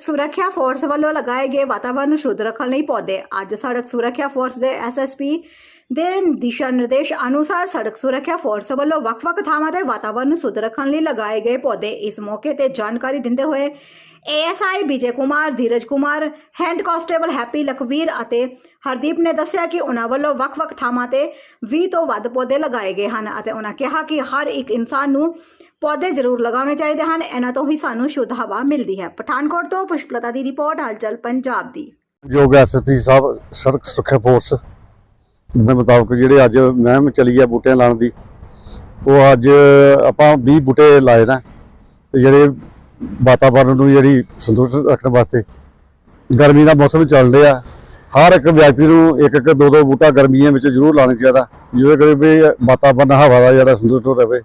ਸੁਰੱਖਿਆ ਫੋਰਸ ਵੱਲੋਂ ਲਗਾਏ ਗਏ ਵਾਤਾਵਰਣ ਨੂੰ ਸ਼ੁੱਧ ਰੱਖਣ ਲਈ ਪੌਦੇ। ਅੱਜ ਸੜਕ ਸੁਰੱਖਿਆ ਫੋਰਸ ਦੇ ਐਸਐਸਪੀ ਦੇ ਦਿਸ਼ਾ ਨਿਰਦੇਸ਼ ਅਨੁਸਾਰ ਸੜਕ ਸੁਰੱਖਿਆ ਫੋਰਸ ਵੱਲੋਂ ਵੱਖ-ਵੱਖ ਥਾਵਾਂ ਤੇ ਵਾਤਾਵਰਣ ਨੂੰ ਸ਼ੁੱਧ ਰੱਖਣ ਲਈ ਲਗਾਏ ਗਏ ਪੌਦੇ। ਇਸ ਮੌਕੇ ਤੇ ਜਾਣਕਾਰੀ ਦਿੰਦੇ ਹੋਏ ASI Vijay Kumar, Dheeraj Kumar, head constable Happy Lakhvir ਅਤੇ ਹਰਦੀਪ ਨੇ ਦੱਸਿਆ ਕਿ ਉਹਨਾਂ ਵੱਲੋਂ ਵੱਖ-ਵੱਖ ਥਾਵਾਂ ਤੇ 20 ਤੋਂ ਵੱਧ ਪੌਦੇ ਲਗਾਏ ਗਏ ਹਨ ਅਤੇ ਉਹਨਾਂ ਕਿਹਾ ਕਿ ਹਰ ਇੱਕ ਇਨਸਾਨ ਨੂੰ ਪੌਦੇ ਜ਼ਰੂਰ ਲਗਾਉਣੇ ਚਾਹੀਦੇ ਹਨ। ਇਹਨਾਂ ਤੋਂ ਹੀ ਸਾਨੂੰ ਸ਼ੁੱਧ ਹਵਾ ਮਿਲਦੀ ਹੈ। ਪਠਾਨਕੋਟ ਤੋਂ ਪੁਸ਼ਪਲਤਾ ਦੀ ਰਿਪੋਰਟ, ਹਲਚਲ ਪੰਜਾਬ ਦੀ। ਯੋਗ ਐਸਪੀ ਸਾਹਿਬ, ਸੜਕ ਸੁਰੱਖਿਆ ਫੋਰਸ ਦੇ ਮੁਤਾਬਕ ਜਿਹੜੇ ਅੱਜ ਮਹਿਮ ਚਲੀ ਆ ਬੂਟਿਆਂ ਲਾਉਣ ਦੀ, ਉਹ ਅੱਜ ਆਪਾਂ 20 ਬੂਟੇ ਲਾਏ ਨਾ। ਤੇ ਜਿਹੜੇ ਵਾਤਾਵਰਣ ਨੂੰ ਜਿਹੜੀ ਸੰਤੁਸ਼ਟ ਰੱਖਣ ਵਾਸਤੇ ਗਰਮੀ ਦਾ ਮੌਸਮ ਚੱਲ ਰਿਹਾ। ਹਰ ਇੱਕ ਵਿਅਕਤੀ ਨੂੰ ਇੱਕ ਇੱਕ ਦੋ ਦੋ ਬੂਟਾ ਗਰਮੀਆਂ ਵਿੱਚ ਜ਼ਰੂਰ ਲਾਉਣਾ ਚਾਹੀਦਾ। ਜਿਹਦੇ ਕਰਕੇ ਵੀ ਵਾਤਾਵਰਣ ਹਵਾ ਦਾ ਜਿਹੜਾ ਸੰਤੁਸ਼ਟ ਰਹੇ।